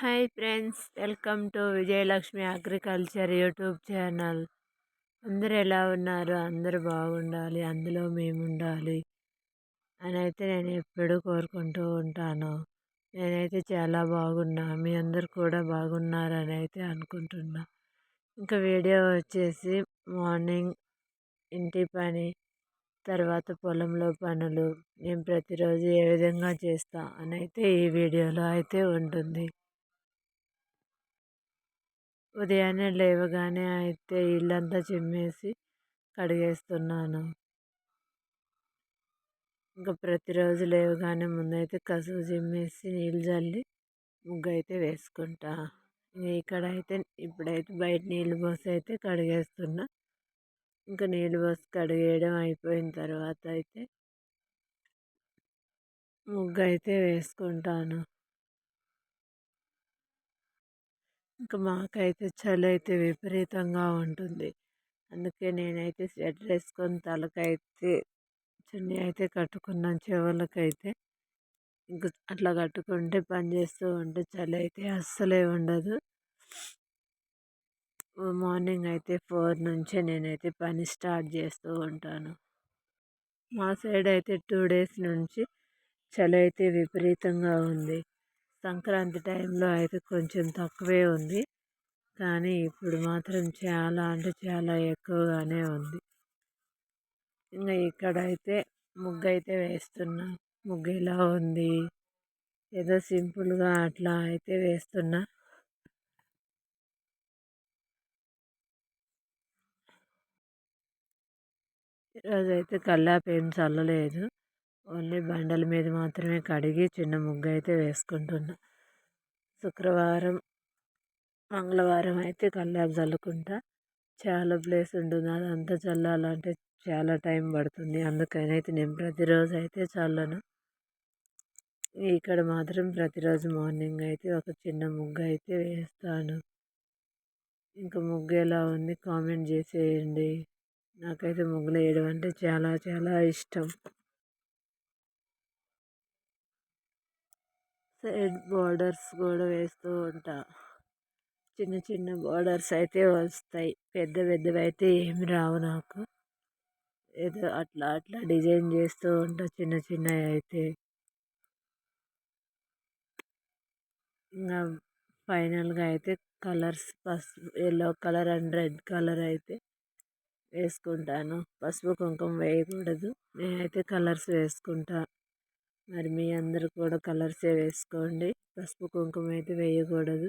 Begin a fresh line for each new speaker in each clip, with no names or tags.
Hi friends welcome to Vijayalakshmi agriculture YouTube channel. అందరు ఎలా ఉన్నారు? అందరూ బాగుండాలి అందులో మేము ఉండాలి అని అయితే నేను ఎప్పుడూ కోరుకుంటూ ఉంటాను. నేనైతే చాలా బాగున్నా మీ అందరు కూడా బాగున్నారని అయితే అనుకుంటున్నా. ఇంకా వీడియో వచ్చేసి మార్నింగ్ ఇంటి పని తర్వాత పొలంలో పనులు నేను ప్రతిరోజు ఏ విధంగా చేస్తా అని అయితే ఈ వీడియోలో అయితే ఉంటుంది. ఉదయాన్నే లేవగానే అయితే ఇల్లంతా చిమ్మేసి కడిగేస్తున్నాను. ఇంకా ప్రతిరోజు లేవగానే ముందైతే కసువు చిమ్మేసి నీళ్ళు చల్లి ముగ్గు అయితే వేసుకుంటా. ఇక్కడ అయితే ఇప్పుడైతే బయట నీళ్ళు పోసి అయితే కడిగేస్తున్నా. ఇంకా నీళ్ళు పోసి కడిగేయడం అయిపోయిన తర్వాత అయితే ముగ్గు అయితే వేసుకుంటాను. ఇంకా మాకైతే చలి అయితే విపరీతంగా ఉంటుంది. అందుకే నేనైతే స్వెటర్ వేసుకొని తలకైతే చున్నీ అయితే కట్టుకున్నాను చెవులకైతే. ఇంక అట్లా కట్టుకుంటే పని చేస్తూ ఉంటే చలి అయితే అస్సలే ఉండదు. మార్నింగ్ అయితే ఫోర్ నుంచే నేనైతే పని స్టార్ట్ చేస్తూ ఉంటాను. మా సైడ్ అయితే టూ డేస్ నుంచి చలి అయితే విపరీతంగా ఉంది. సంక్రాంతి టైంలో అయితే కొంచెం తక్కువే ఉంది. కానీ ఇప్పుడు మాత్రం చాలా అంటే చాలా ఎక్కువగానే ఉంది. ఇంకా ఇక్కడైతే ముగ్గు అయితే వేస్తున్నా. ముగ్గు ఎలా ఉంది. ఏదో సింపుల్గా అట్లా అయితే వేస్తున్నా. ఈరోజైతే కల్లాపేం చల్లలేదు. ఓన్లీ బండల మీద మాత్రమే కడిగి చిన్న ముగ్గు అయితే వేసుకుంటున్నా. శుక్రవారం మంగళవారం అయితే కల్లాపు చల్లుకుంటా చాలా ప్లేస్ ఉంటుంది. అదంతా చల్లాలంటే చాలా టైం పడుతుంది. అందుకని అయితే నేను ప్రతిరోజు అయితే చల్లను. ఇక్కడ మాత్రం ప్రతిరోజు మార్నింగ్ అయితే ఒక చిన్న ముగ్గు అయితే వేస్తాను. ఇంకా ముగ్గు ఎలా ఉంది కామెంట్ చేసేయండి. నాకైతే ముగ్గులు వేయడం అంటే చాలా చాలా ఇష్టం. సైడ్ బార్డర్స్ కూడా వేస్తూ ఉంటా. చిన్న చిన్న బార్డర్స్ అయితే వస్తాయి. పెద్ద పెద్దవి అయితే ఏమి రావు నాకు. ఏదో అట్లా అట్లా డిజైన్ చేస్తూ ఉంటా చిన్న చిన్నవి అయితే. ఇంకా ఫైనల్గా అయితే కలర్స్ పసుపు yellow colour and red colour అయితే వేసుకుంటాను. పసుపు కుంకుమ వేయకూడదు. నేనైతే కలర్స్ వేసుకుంటా. మరి మీ అందరు కూడా కలర్సే వేసుకోండి. పసుపు కుంకుమ అయితే వేయకూడదు.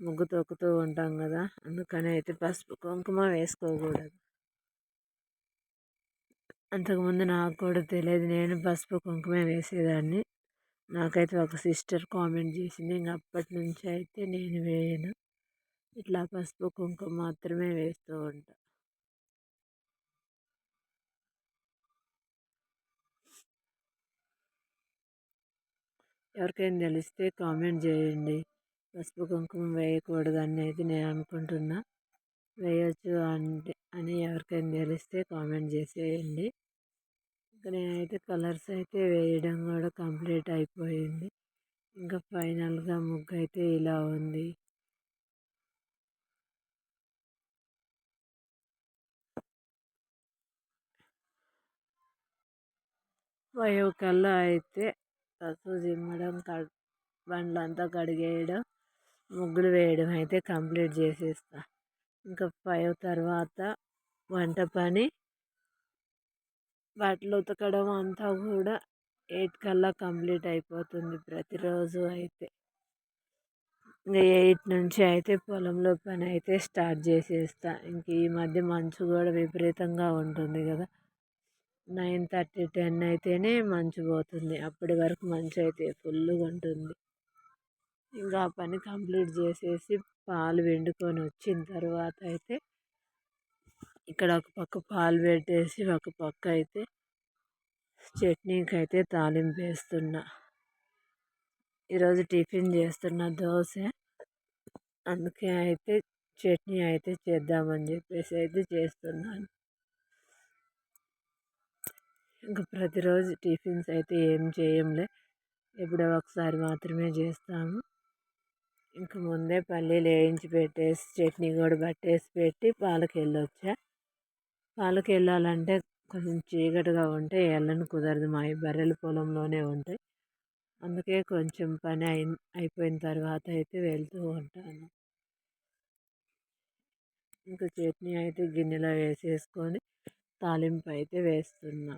ముగ్గు తొక్కుతూ ఉంటాం కదా అందుకని అయితే పసుపు కుంకుమ వేసుకోకూడదు. అంతకుముందు నాకు కూడా తెలియదు నేను పసుపు కుంకుమ వేసేదాన్ని. నాకైతే ఒక సిస్టర్ కామెంట్ చేసింది ఇంక అప్పటి నుంచి అయితే నేను వేయను. ఇట్లా పసుపు కుంకుమ మాత్రమే వేస్తూ ఉంటాను ఎవరికైనా తెలిస్తే కామెంట్ చేయండి. పసుపు కుంకుమ వేయకూడదు అనేది నేను అనుకుంటున్నా. వేయచ్చు అంటే అని ఎవరికైనా తెలిస్తే కామెంట్ చేసేయండి. ఇంకా నేనైతే కలర్స్ అయితే వేయడం కూడా కంప్లీట్ అయిపోయింది. ఇంకా ఫైనల్గా ముగ్గు అయితే ఇలా ఉంది. ఫైవ్ కల్లా అయితే కసువు చిమ్మడం బండ్లంతా కడిగేయడం ముగ్గులు వేయడం అయితే కంప్లీట్ చేసేస్తా. ఇంకా ఫైవ్ తర్వాత వంట పని. బట్టలు ఉతకడం అంతా కూడా ఎయిట్ కల్లా కంప్లీట్ అయిపోతుంది ప్రతిరోజు అయితే. ఇంకా ఎయిట్ నుంచి అయితే పొలంలో పని అయితే స్టార్ట్ చేసేస్తా. ఇంక ఈ మధ్య మంచు కూడా విపరీతంగా ఉంటుంది కదా. నైన్ థర్టీ టెన్ అయితేనే మంచు పోతుంది. అప్పటి వరకు మంచు అయితే ఫుల్గా ఉంటుంది. ఇంకా ఆ పని కంప్లీట్ చేసేసి పాలు వెండుకొని వచ్చిన తర్వాత అయితే ఇక్కడ ఒక పక్క పాలు పెట్టేసి ఒక పక్క అయితే చట్నీకి అయితే తాలింపు వేస్తున్నా. ఈరోజు టిఫిన్ చేస్తున్న దోశ. అందుకే అయితే చట్నీ అయితే చేద్దామని చెప్పేసి అయితే చేస్తున్నాను. ఇంకా ప్రతిరోజు టిఫిన్స్ అయితే ఏం చేయంలే ఎప్పుడో ఒకసారి మాత్రమే చేస్తాము. ఇంక ముందే పల్లీలు వేయించి పెట్టేసి చట్నీ కూడా పట్టేసి పెట్టి పాలకు వెళ్ళొచ్చా పాలకు వెళ్ళాలంటే కొంచెం చీకటిగా ఉంటే వెళ్ళను కుదరదు. మా బర్రెలు పొలంలోనే ఉంటాయి. అందుకే కొంచెం పని అయి అయిపోయిన తర్వాత అయితే వెళ్తూ ఉంటాను. ఇంకా చట్నీ అయితే గిన్నెలో వేసేసుకొని తాలింపు అయితే వేస్తున్నా.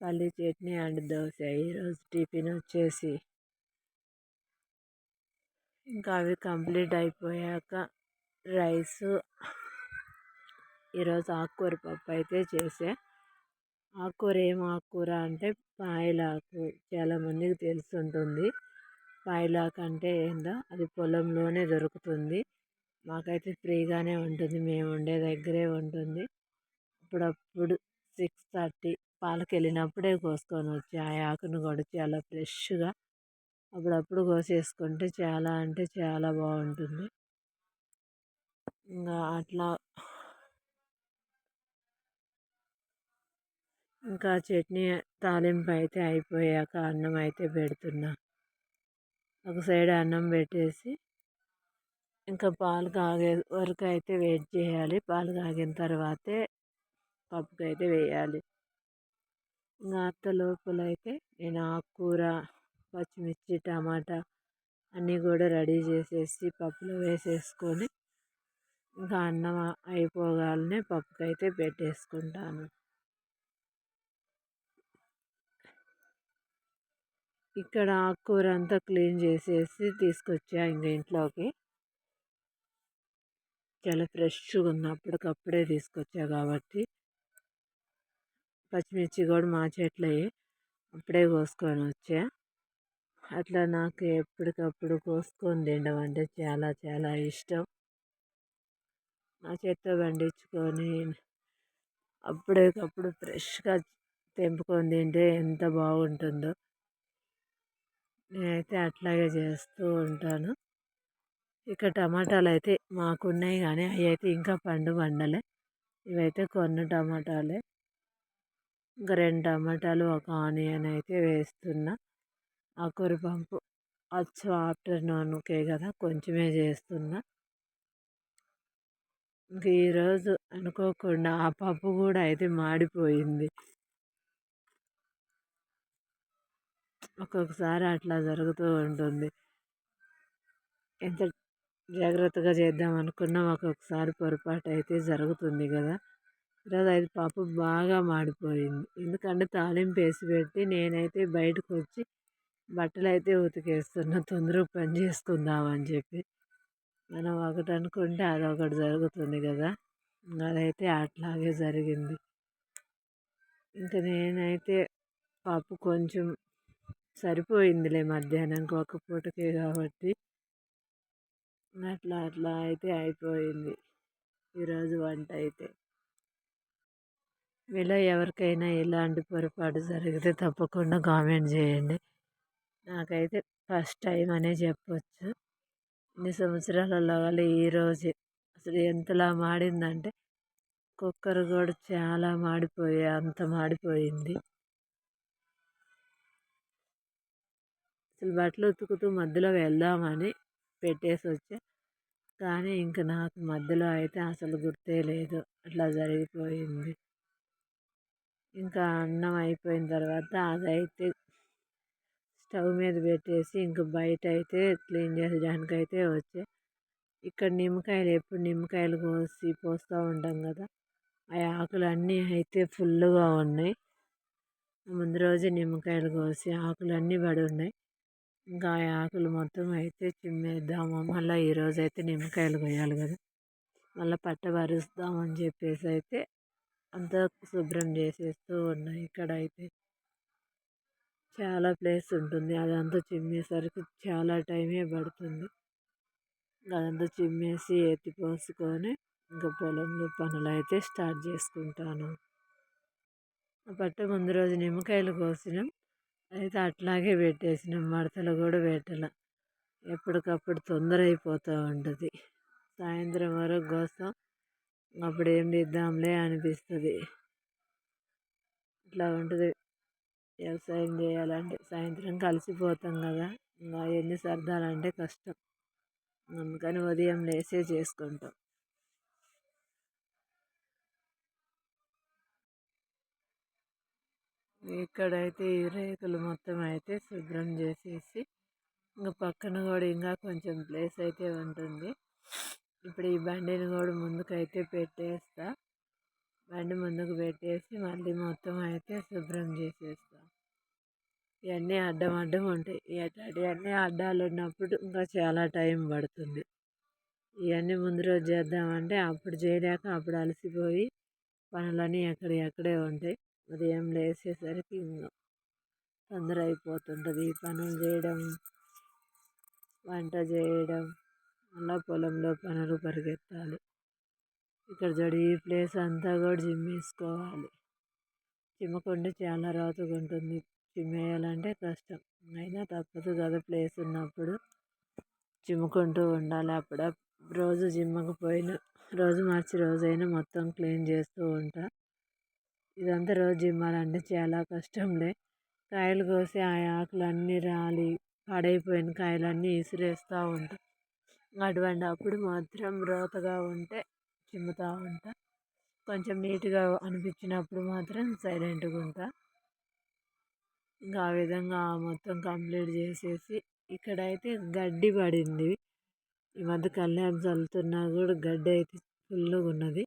పల్లీ చట్నీ అండ్ దోశ ఈరోజు టిఫిన్ వచ్చేసి ఇంకా అవి కంప్లీట్ అయిపోయాక రైసు. ఈరోజు ఆకుకూర పప్పు అయితే చేసే. ఆకుకూర ఏం ఆకుకూర అంటే పాయలాకు. చాలామందికి తెలిసి ఉంటుంది పాయలాకు అంటే ఏందో అది పొలంలోనే దొరుకుతుంది. మాకైతే ఫ్రీగానే ఉంటుంది. మేము ఉండే దగ్గరే ఉంటుంది. అప్పుడప్పుడు సిక్స్ థర్టీ పాలకు వెళ్ళినప్పుడే కోసుకొని వచ్చి ఆ ఆకును కూడా చాలా ఫ్రెష్గా అప్పుడప్పుడు కోసేసుకుంటే చాలా అంటే చాలా బాగుంటుంది. ఇంకా అట్లా ఇంకా చట్నీ తాలింపు అయితే అయిపోయాక అన్నం అయితే పెడుతున్నా. ఒక సైడ్ అన్నం పెట్టేసి ఇంకా పాలు కాగే వరకు అయితే వెయిట్ చేయాలి. పాలు కాగిన తర్వాతే పప్పుకైతే వేయాలి. ఇంకా అంత లోపల అయితే నేను ఆకుకూర పచ్చిమిర్చి టమాటా అన్నీ కూడా రెడీ చేసేసి పప్పులో వేసేసుకొని ఇంకా అన్నం అయిపోగానే పప్పుకైతే పెట్టేసుకుంటాను. ఇక్కడ ఆకుకూర అంతా క్లీన్ చేసేసి తీసుకొచ్చా ఇంకా ఇంట్లోకి. చాలా ఫ్రెష్గా ఉంది అప్పటికప్పుడే తీసుకొచ్చా కాబట్టి. పచ్చిమిర్చి కూడా మా చెట్లే. అప్పుడే కోసుకొని వచ్చా. అట్లా నాకు ఎప్పటికప్పుడు కోసుకొని తినడం అంటే చాలా చాలా ఇష్టం. నా చేత్తో పండించుకొని అప్పటికప్పుడు ఫ్రెష్గా తెంపుకొని తింటే ఎంత బాగుంటుందో. నేనైతే అట్లాగే చేస్తూ ఉంటాను. ఇక టమాటాలు అయితే మాకున్నాయి కానీ అవి అయితే ఇంకా పండు పండలే. ఇవైతే కొన్న టమాటాలే. ఒక రెండు టమాటాలు ఒక ఆనియన్ అయితే వేస్తున్నా. ఆ పంపు అచ్చు ఆఫ్టర్నూన్కే కదా కొంచెమే చేస్తున్నా. ఇంక ఈరోజు అనుకోకుండా ఆ పప్పు కూడా అయితే మాడిపోయింది. ఒక్కొక్కసారి అట్లా జరుగుతూ ఉంటుంది. ఎంత జాగ్రత్తగా చేద్దాం అనుకున్నా ఒక్కొక్కసారి పొరపాటు అయితే జరుగుతుంది కదా. రోజు అయితే పాపం బాగా మాడిపోయింది. ఎందుకంటే తాలింపు వేసి పెట్టి నేనైతే బయటకు వచ్చి బట్టలు అయితే ఉతికేస్తున్నా తొందరగా పని చేసుకుందామని చెప్పి. మనం ఒకటి అనుకుంటే అదొకటి జరుగుతుంది కదా! అదైతే అట్లాగే జరిగింది. ఇంకా నేనైతే పప్పు కొంచెం సరిపోయిందిలే మధ్యాహ్నంకి ఒక పూటకే కాబట్టి. అట్లా అట్లా అయితే అయిపోయింది. ఈరోజు వంట అయితే. మీలో ఎవరికైనా ఇలాంటి పొరపాటు జరిగితే తప్పకుండా కామెంట్ చేయండి. నాకైతే ఫస్ట్ టైం అనే చెప్పొచ్చు. ఇన్ని సంవత్సరాలలో వాళ్ళు ఈరోజు అసలు ఎంతలా మాడిందంటే కుక్కర్ కూడా చాలా మాడిపోయి అంత మాడిపోయింది. అసలు బట్టలు ఉతుకుతూ మధ్యలో వెళ్దామని పెట్టేసి వచ్చా. కానీ ఇంక నాకు మధ్యలో అయితే అసలు గుర్తే లేదు. అట్లా జరిగిపోయింది. ఇంకా అన్నం అయిపోయిన తర్వాత అదైతే స్టవ్ మీద పెట్టేసి ఇంక బయట అయితే క్లీన్ చేయడానికి అయితే వచ్చే. ఇక్కడ నిమ్మకాయలు ఎప్పుడు నిమ్మకాయలు కోసి పోస్తూ ఉంటాం కదా ఆ ఆకులు అన్నీ అయితే ఫుల్గా ఉన్నాయి. ముందు రోజు నిమ్మకాయలు కోసి ఆకులు అన్నీ పడి ఉన్నాయి. ఇంకా ఆ ఆకులు మొత్తం అయితే చిమ్మేద్దాము. మళ్ళీ ఈరోజు అయితే నిమ్మకాయలు కొయ్యాలి కదా మళ్ళీ పట్ట పట్టబరుస్తామని చెప్పేసి అయితే అంతా శుభ్రం చేసేస్తూ ఉన్నాయి. ఇక్కడ అయితే చాలా ప్లేస్ ఉంటుంది. అదంతా చిమ్మేసరికి చాలా టైమే పడుతుంది. అదంతా చిమ్మేసి ఎత్తి పోసుకొని ఇంకా పొలంలో పనులు అయితే స్టార్ట్ చేసుకుంటాను. పట్ట ముందు రోజు నిమ్మకాయలు కోసినాం. అయితే అట్లాగే పెట్టేసినాం. మడతలు కూడా పెట్టాల. ఎప్పటికప్పుడు తొందర అయిపోతూ ఉంటుంది. సాయంత్రం వరకు కోస్తాం. అప్పుడు ఏం చేద్దాంలే అనిపిస్తుంది. ఇట్లా ఉంటుంది. వ్యవసాయం చేయాలంటే సాయంత్రం కలిసిపోతాం కదా. ఇంకా అవన్నీ సర్దాలంటే కష్టం. అందుకని ఉదయం లేసే చేసుకుంటాం. ఇక్కడైతే ఈ రేకులు మొత్తం అయితే శుభ్రం చేసేసి ఇంకా పక్కన కూడా ఇంకా కొంచెం ప్లేస్ అయితే ఉంటుంది. ఇప్పుడు ఈ బండిని కూడా ముందుకైతే పెట్టేస్తా. బండి ముందుకు పెట్టేసి మళ్ళీ మొత్తం అయితే శుభ్రం చేసేస్తా. ఇవన్నీ అడ్డం అడ్డం ఉంటాయి. ఇవన్నీ అడ్డాలు ఉన్నప్పుడు ఇంకా చాలా టైం పడుతుంది. ఇవన్నీ ముందు రోజు చేద్దామంటే అప్పుడు చేయలేక అప్పుడు అలసిపోయి పనులన్నీ ఎక్కడ ఎక్కడే ఉంటాయి. ఉదయం లేచేసరికి తొందర అయిపోతుంటుంది ఈ పనులు చేయడం వంట చేయడం అన్న పొలంలో పనులు పరిగెత్తాలి. ఇక్కడ చూడు ఈ ప్లేస్ అంతా కూడా చిమ్మేసుకోవాలి. చిమ్మకుండా చాలా రాతుగా ఉంటుంది చిమ్మేయాలంటే కష్టం. అయినా తప్పదు కదా ప్లేస్ ఉన్నప్పుడు. చిమ్ముకుంటూ ఉండాలి. అప్పుడు రోజు చిమ్మకపోయినా రోజు మార్చి రోజైనా మొత్తం క్లీన్ చేస్తూ ఉంటా. ఇదంతా రోజు జిమ్మాలంటే చాలా కష్టంలే. కాయలు కోసి ఆ ఆకులన్నీ రాలి పాడైపోయిన కాయలన్నీ విసిరేస్తూ ఉంటా. అటువంటి అప్పుడు మాత్రం రోతగా ఉంటే చిమ్ముతూ ఉంటా. కొంచెం నీట్గా అనిపించినప్పుడు మాత్రం సైలెంట్గా ఉంటా. ఇంకా ఆ విధంగా మొత్తం కంప్లీట్ చేసేసి ఇక్కడైతే గడ్డి పడింది. ఈ మధ్య కళ్యాణ్ చల్లుతున్నా కూడా గడ్డి అయితే ఫుల్గా ఉన్నది.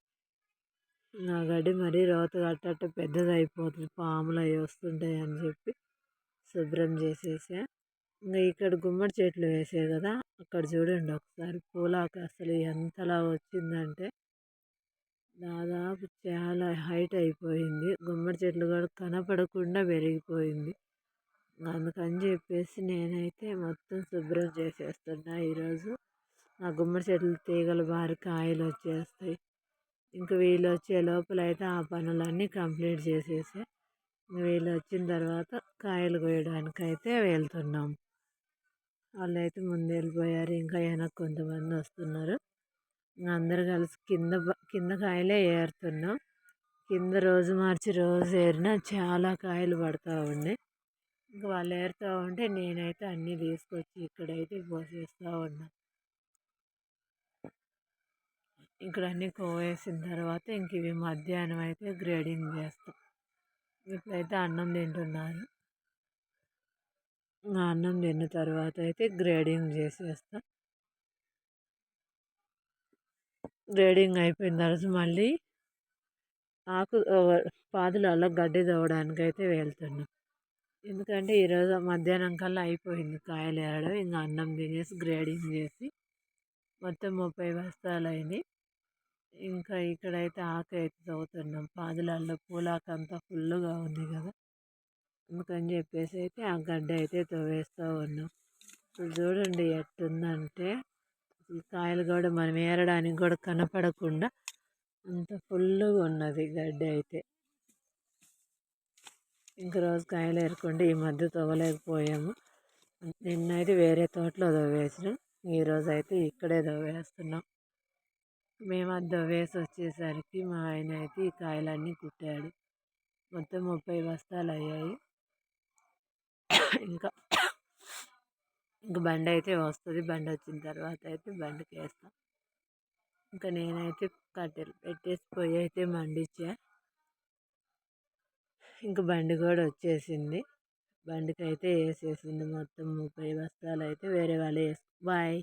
ఆ గడ్డి మరీ రోత కట్టట్టు పెద్దది అయిపోతుంది పాములు అవి వస్తుంటాయి అని చెప్పి శుభ్రం చేసేసా. ఇక్కడ గుమ్మడి చెట్లు వేసే కదా అక్కడ చూడండి ఒకసారి పూలాక అసలు ఎంతలా వచ్చిందంటే దాదాపు చాలా హైట్ అయిపోయింది. గుమ్మడి చెట్లు కూడా కనపడకుండా పెరిగిపోయింది. అందుకని చెప్పేసి నేనైతే మొత్తం శుభ్రం చేసేస్తున్నా ఈరోజు. ఆ గుమ్మడి చెట్లు తీగలు బారి కాయలు వచ్చేస్తాయి. ఇంక వీళ్ళు వచ్చే లోపల అయితే ఆ పనులన్నీ కంప్లీట్ చేసేసి వీళ్ళు వచ్చిన తర్వాత కాయలు కోయడానికి అయితే వెళ్తున్నాం. వాళ్ళు అయితే ముందు వెళ్ళిపోయారు ఇంకా వెనక్కి కొంతమంది వస్తున్నారు. అందరు కలిసి కింద కింద కాయలే ఏరుతున్నాం. కింద రోజు మార్చి రోజు ఏరినా చాలా కాయలు పడతా ఉన్నాయి. ఇంకా వాళ్ళు ఏరుతూ ఉంటే నేనైతే అన్నీ తీసుకొచ్చి ఇక్కడైతే పోసేస్తూ ఉన్నా. ఇక్కడ అన్నీ కోవేసిన తర్వాత ఇంక ఇవి మధ్యాహ్నం అయితే గ్రేడింగ్ చేస్తాం. ఇప్పుడైతే అన్నం తింటున్నారు. అన్నం తిన్న తర్వాత అయితే గ్రేడింగ్ చేసేస్తాం. గ్రేడింగ్ అయిపోయిన తర్వాత మళ్ళీ ఆకు పాదులలో గడ్డి తవ్వడానికి అయితే వెళ్తున్నాం. ఎందుకంటే ఈరోజు మధ్యాహ్నం కల్లా అయిపోయింది కాయలు ఏరడం. ఇంకా అన్నం తినేసి గ్రేడింగ్ చేసి మొత్తం ముప్పై బస్తాలు అయినాయి ఇంకా ఇక్కడైతే ఆకు అయితే తవ్వుతున్నాం. పాదులలో పూలాకంతా ఫుల్గా ఉంది కదా. అందుకని చెప్పేసి అయితే ఆ గడ్డ అయితే తవ్వేస్తూ ఉన్నాం. ఇప్పుడు చూడండి ఎట్టుందంటే ఈ కాయలు కూడా మనం ఏరడానికి కూడా కనపడకుండా అంత ఫుల్గా ఉన్నది గడ్డి అయితే. ఇంక రోజు కాయలు ఏరుకుంటే ఈ మధ్య తవ్వలేకపోయాము. నిన్నైతే వేరే తోటలో తవ్వేసినాం. ఈరోజు అయితే ఇక్కడే తవ్వేస్తున్నాం. మేము అది తవ్వేసి వచ్చేసరికి మా ఆయన అయితే ఈ కాయలన్నీ కుట్టాడు. మొత్తం ముప్పై బస్తాలు అయ్యాయి. ఇంకా ఇంక బండి అయితే వస్తుంది. బండి వచ్చిన తర్వాత అయితే బండికి వేస్తాం ఇంకా నేనైతే కట్టెలు పెట్టేసి పొయ్యి అయితే మండించా ఇంక బండి కూడా వచ్చేసింది. బండికి అయితే వేసేసింది మొత్తం ముప్పై బస్తాలు అయితే వేరే వాళ్ళు వేసి బాయ్.